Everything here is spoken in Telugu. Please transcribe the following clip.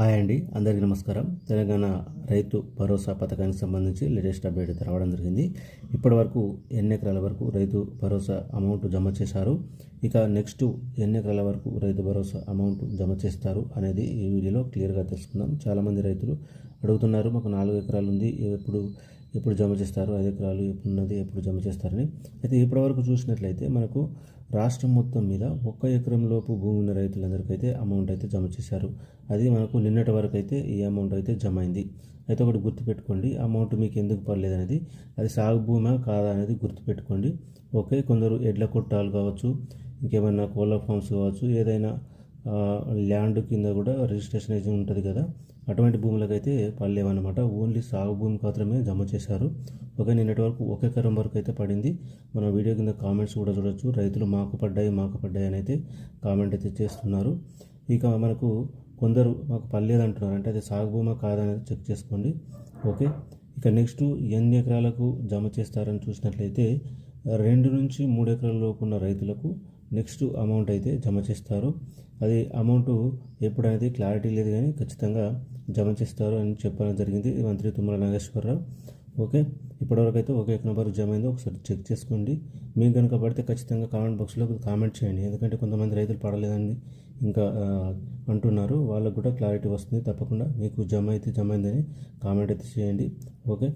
హాయ్ అండి అందరికీ నమస్కారం. తెలంగాణ రైతు భరోసా పథకానికి సంబంధించి లేటెస్ట్ అప్డేట్ అయితే రావడం జరిగింది. ఇప్పటి వరకు ఎన్ని ఎకరాల వరకు రైతు భరోసా అమౌంట్ జమ చేశారు? ఇక నెక్స్ట్ ఎన్ని ఎకరాల వరకు రైతు భరోసా అమౌంట్ జమ చేస్తారు అనేది ఈ వీడియోలో క్లియర్గా తెలుసుకుందాం. చాలామంది రైతులు అడుగుతున్నారు. మాకు నాలుగు ఎకరాలు ఉంది. ఎప్పుడు ఎప్పుడు జమ చేస్తారు? ఐదు ఎకరాలు ఎప్పుడు ఉన్నది ఎప్పుడు జమ చేస్తారని. అయితే ఇప్పటివరకు చూసినట్లయితే మనకు రాష్ట్రం మొత్తం మీద ఒక్క ఎకరం లోపు భూమి ఉన్న రైతులందరికైతే అమౌంట్ అయితే జమ చేశారు. అది మనకు నిన్నటి వరకు అయితే ఈ అమౌంట్ అయితే జమ అయింది. అయితే ఒకటి గుర్తుపెట్టుకోండి. అమౌంట్ మీకు ఎందుకు పర్లేదు అనేది. అది సాగు భూమా కాదా అనేది గుర్తుపెట్టుకోండి. ఓకే కొందరు ఎడ్ల కొట్టాలు కావచ్చు ఇంకేమైనా కోళ్ళ ఫామ్స్ కావచ్చు ఏదైనా ల్యాండ్ కింద కూడా రిజిస్ట్రేషన్ ఏజెంట్ ఉంటుంది కదా. అటువంటి భూములకైతే పడలేవన్నమాట ఓన్లీ సాగు భూమి మాత్రమే జమ చేశారు. ఓకే నిన్నటి వరకు ఒక ఎకరం వరకు అయితే పడింది. మన వీడియో కింద కామెంట్స్ కూడా చూడొచ్చు. రైతులు మాకు పడ్డాయి మాకు పడ్డాయి అని అయితే కామెంట్ అయితే చేస్తున్నారు. ఇక మనకు కొందరు మాకు పర్లేదు అంటున్నారు. అంటే అది సాగు భూమా కాదనేది చెక్ చేసుకోండి. ఓకే. ఇక నెక్స్ట్ ఎన్ని ఎకరాలకు జమ చేస్తారని చూసినట్లయితే రెండు నుంచి మూడు ఎకరాల లోపు ఉన్న రైతులకు నెక్స్ట్ అమౌంట్ అయితే జమ చేస్తారు. అది అమౌంట్ ఎప్పుడనేది క్లారిటీ లేదు కానీ ఖచ్చితంగా జమ చేస్తారు అని చెప్పడం జరిగింది మంత్రి తుమ్మల నాగేశ్వరరావు. ఓకే? ఇప్పటివరకు అయితే ఒక ఎకరం వరకు జమ అయిందో. ఒకసారి చెక్ చేసుకోండి. మీకు కనుక పడితే ఖచ్చితంగా కామెంట్ బాక్స్లో కామెంట్ చేయండి. ఎందుకంటే కొంతమంది రైతులు పడలేదని ఇంకా అంటున్నారు. వాళ్ళకు కూడా క్లారిటీ వస్తుంది. తప్పకుండా మీకు జమ అయితే జమ అయిందని కామెంట్ అయితే చేయండి. ఓకే?